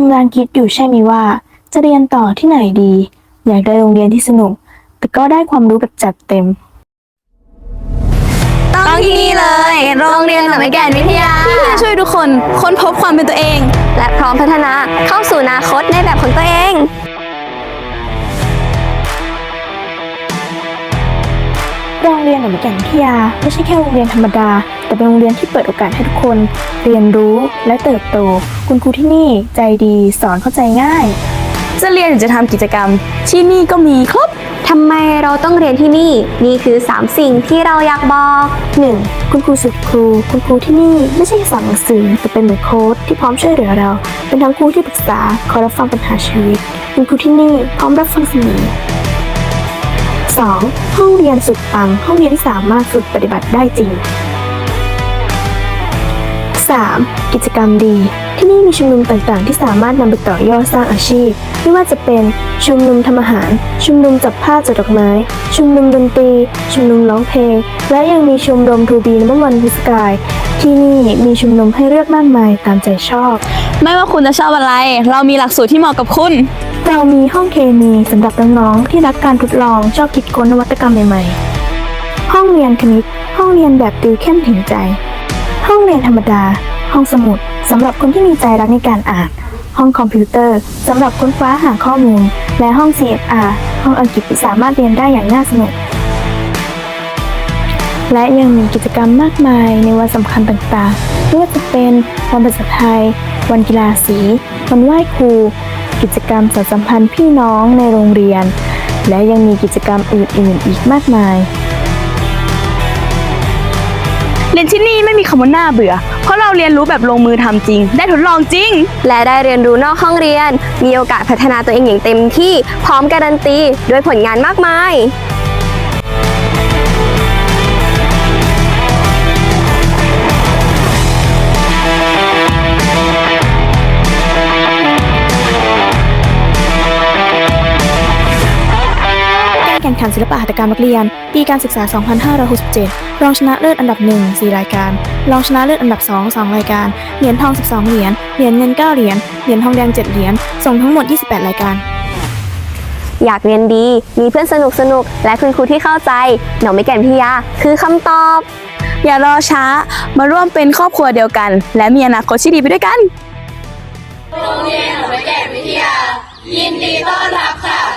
งคิดอยู่ใช่ไหมว่า จะเรียนต่อที่ไหนดี อยากได้โรงเรียนที่สนุก แต่ก็ได้ความรู้แบบจัดเต็ม ต้องที่นี่เลย โรงเรียนหนองไม้แก่นวิทยา ที่จะช่วยทุกคนค้นพบความเป็นตัวเอง และพร้อมพัฒนาเข้าสู่อนาคตในแบบของตัวเอง โรงเรียนหนองแก่นวิทยาไม่ใช่แค่โรงเรียนธรรมดา แต่เป็นโรงเรียนที่เปิดโอกาสให้ทุกคน เรียนรู้และเติบโต คุณครูที่นี่ใจดีสอนเข้าใจง่าย จะเรียนหรือจะทำกิจกรรม ที่นี่ก็มีครบทำไมเราต้องเรียนที่นี่ นี่คือ 3 สิ่งที่เราอยากบอก 1. คุณครูสุดครู คุณครูที่นี่ไม่ใช่แค่สอนหนังสือแต่เป็นเหมือนโค้ชที่พร้อมช่วยเหลือเรา เป็นทั้งครูที่ปรึกษาคอยรับฟังปัญหาชีวิต คุณครูที่นี่พร้อมรับฟังเสมอ 2. ห้องเรียนสุดปังห้องเรียนที่สามารถฝึกปฏิบัติได้จริง 3. กิจกรรมดี ที่นี่มีชุมนุมต่างๆ ที่สามารถนำไปต่อยอดสร้างอาชีพ ไม่ว่าจะเป็นชุมนุมทำอาหาร ชุมนุมจับผ้าจัดดอกไม้ ชุมนุมดนตรี ชุมนุมร้องเพลง และยังมีชมรมทูบีนัมวันพิสกายที่นี่มีชุมนุมให้เลือกมากมายตามใจชอบ ไม่ว่าคุณจะชอบอะไร เรามีหลักสูตรที่เหมาะกับคุณ เรามีห้องเคมีสำหรับน้องๆที่รักการทดลองชอบคิดค้นนวัตกรรมใหม่ๆ ห้องเรียนคณิต ห้องเรียนแบบติวเข้มถึงใจ ห้องเรียนธรรมดา ห้องสมุดสำหรับคนที่มีใจรักในการอ่าน ห้องคอมพิวเตอร์สำหรับค้นคว้าหาข้อมูล และห้อง CSR ห้องอังกฤษที่สามารถเรียนได้อย่างน่าสนุก และยังมีกิจกรรมมากมายในวันสำคัญต่างๆไม่ว่าจะเป็นวันภาษาไทย วันกีฬาสี วันไหว้ครู กิจกรรมสานสัมพันธ์พี่น้องในโรงเรียน และยังมีกิจกรรมอื่นๆ อีกมากมาย เรียนที่นี่ไม่มีคำว่าน่าเบื่อ เพราะเราเรียนรู้แบบลงมือทำจริง ได้ทดลองจริง และได้เรียนรู้นอกห้องเรียน มีโอกาสพัฒนาตัวเองอย่างเต็มที่ พร้อมการันตีด้วยผลงานมากมาย ข่งขันศิลปะหัตถกรรมนักเรียน ปีการศึกษา 2567 รองชนะเลิศอันดับ 1 4 รายการ รองชนะเลิศอันดับ 2 2 รายการ เหรียญทอง 12 เหรียญ เหรียญเงิน 9 เหรียญ เหรียญทองแดง 7 เหรียญ ส่งทั้งหมด 28 รายการ อยากเรียนดี มีเพื่อนสนุกสนุกๆและคุณครูที่เข้าใจ หนองไม่แก่นพิทยา คือคำตอบ อย่ารอช้า มาร่วมเป็นครอบครัวเดียวกัน และมีอนาคตที่ดีไปด้วยกัน โรงเรียนหนองไม้แก่นวิทยา ยินดีต้อนรับค่ะ